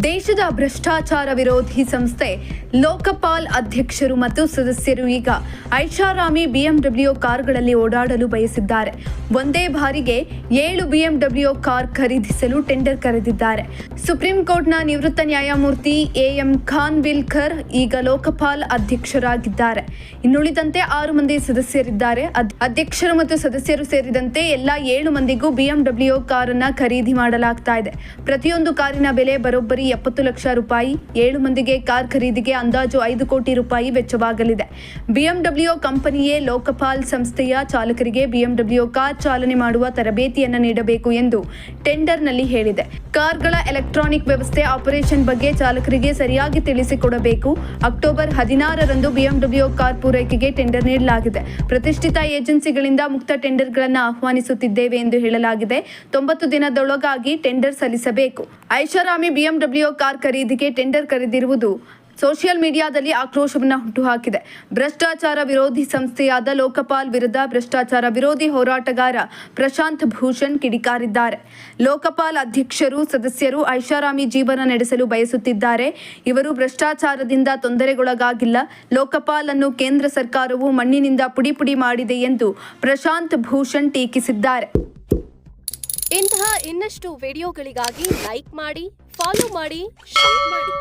देश भ्रष्टाचार विरोधी संस्थे ಲೋಕಪಾಲ್ ಅಧ್ಯಕ್ಷರು ಮತ್ತು ಸದಸ್ಯರು ಈಗ ಐಷಾರಾಮಿ ಬಿಎಂಡಬ್ಲ್ಯೂ ಕಾರ್ಗಳಲ್ಲಿ ಓಡಾಡಲು ಬಯಸಿದ್ದಾರೆ. ಒಂದೇ ಬಾರಿಗೆ ಏಳು ಬಿಎಂಡಬ್ಲ್ಯೂ ಕಾರ್ ಖರೀದಿಸಲು ಟೆಂಡರ್ ಕರೆದಿದ್ದಾರೆ. ಸುಪ್ರೀಂ ಕೋರ್ಟ್ನ ನಿವೃತ್ತ ನ್ಯಾಯಮೂರ್ತಿ ಎಎಂ ಖಾನ್ ವಿಲ್ಕರ್ ಈಗ ಲೋಕಪಾಲ್ ಅಧ್ಯಕ್ಷರಾಗಿದ್ದಾರೆ. ಇನ್ನುಳಿದಂತೆ ಆರು ಮಂದಿ ಸದಸ್ಯರಿದ್ದಾರೆ. ಅಧ್ಯಕ್ಷರು ಮತ್ತು ಸದಸ್ಯರು ಸೇರಿದಂತೆ ಎಲ್ಲ ಏಳು ಮಂದಿಗೂ ಬಿಎಂಡಬ್ಲ್ಯೂ ಕಾರನ್ನು ಖರೀದಿ ಮಾಡಲಾಗ್ತಾ ಇದೆ. ಪ್ರತಿಯೊಂದು ಕಾರಿನ ಬೆಲೆ ಬರೋಬ್ಬರಿ ಎಪ್ಪತ್ತು ಲಕ್ಷ ರೂಪಾಯಿ. ಏಳು ಮಂದಿಗೆ ಕಾರ್ ಖರೀದಿಗೆ ಅಂದಾಜು ಐದು ಕೋಟಿ ರೂಪಾಯಿ ವೆಚ್ಚವಾಗಲಿದೆ. ಬಿಎಂಡಬ್ಲ್ಯೂ ಕಂಪನಿಯೇ ಲೋಕಪಾಲ್ ಸಂಸ್ಥೆಯ ಚಾಲಕರಿಗೆ ಬಿಎಂಡಬ್ಲ್ಯೂ ಕಾರ್ ಚಾಲನೆ ಮಾಡುವ ತರಬೇತಿಯನ್ನು ನೀಡಬೇಕು ಎಂದು ಟೆಂಡರ್ನಲ್ಲಿ ಹೇಳಿದೆ. ಕಾರ್ಗಳ ಎಲೆಕ್ಟ್ರಾನಿಕ್ ವ್ಯವಸ್ಥೆ ಆಪರೇಷನ್ ಬಗ್ಗೆ ಚಾಲಕರಿಗೆ ಸರಿಯಾಗಿ ತಿಳಿಸಿಕೊಡಬೇಕು. ಅಕ್ಟೋಬರ್ ಹದಿನಾರರಂದು ಬಿಎಂಡಬ್ಲ್ಯೂ ಕಾರ್ ಪೂರೈಕೆಗೆ ಟೆಂಡರ್ ನೀಡಲಾಗಿದೆ. ಪ್ರತಿಷ್ಠಿತ ಏಜೆನ್ಸಿಗಳಿಂದ ಮುಕ್ತ ಟೆಂಡರ್ಗಳನ್ನು ಆಹ್ವಾನಿಸುತ್ತಿದ್ದೇವೆ ಎಂದು ಹೇಳಲಾಗಿದೆ. ತೊಂಬತ್ತು ದಿನದೊಳಗಾಗಿ ಟೆಂಡರ್ ಸಲ್ಲಿಸಬೇಕು. ಐಷಾರಾಮಿ ಬಿಎಂಡಬ್ಲ್ಯೂ ಕಾರ್ ಖರೀದಿಗೆ ಟೆಂಡರ್ ಕರೆದಿರುವುದು ಸೋಷಿಯಲ್ ಮೀಡಿಯಾದಲ್ಲಿ ಆಕ್ರೋಶವನ್ನು ಹುಟ್ಟುಹಾಕಿದೆ. ಭ್ರಷ್ಟಾಚಾರ ವಿರೋಧಿ ಸಂಸ್ಥೆಯಾದ ಲೋಕಪಾಲ್ ವಿರುದ್ಧ ಭ್ರಷ್ಟಾಚಾರ ವಿರೋಧಿ ಹೋರಾಟಗಾರ ಪ್ರಶಾಂತ್ ಭೂಷಣ್ ಕಿಡಿಕಾರಿದ್ದಾರೆ. ಲೋಕಪಾಲ್ ಅಧ್ಯಕ್ಷರು, ಸದಸ್ಯರು ಐಷಾರಾಮಿ ಜೀವನ ನಡೆಸಲು ಬಯಸುತ್ತಿದ್ದಾರೆ. ಇವರು ಭ್ರಷ್ಟಾಚಾರದಿಂದ ತೊಂದರೆಗೊಳಗಾಗಿಲ್ಲ. ಲೋಕಪಾಲ್ ಅನ್ನು ಕೇಂದ್ರ ಸರ್ಕಾರವು ಮಣ್ಣಿನಿಂದ ಪುಡಿ ಪುಡಿ ಮಾಡಿದೆ ಎಂದು ಪ್ರಶಾಂತ್ ಭೂಷಣ್ ಟೀಕಿಸಿದ್ದಾರೆ. ಇಂತಹ ಇನ್ನಷ್ಟು ವಿಡಿಯೋಗಳಿಗಾಗಿ ಲೈಕ್ ಮಾಡಿ, ಫಾಲೋ ಮಾಡಿ, ಶೇರ್ ಮಾಡಿ.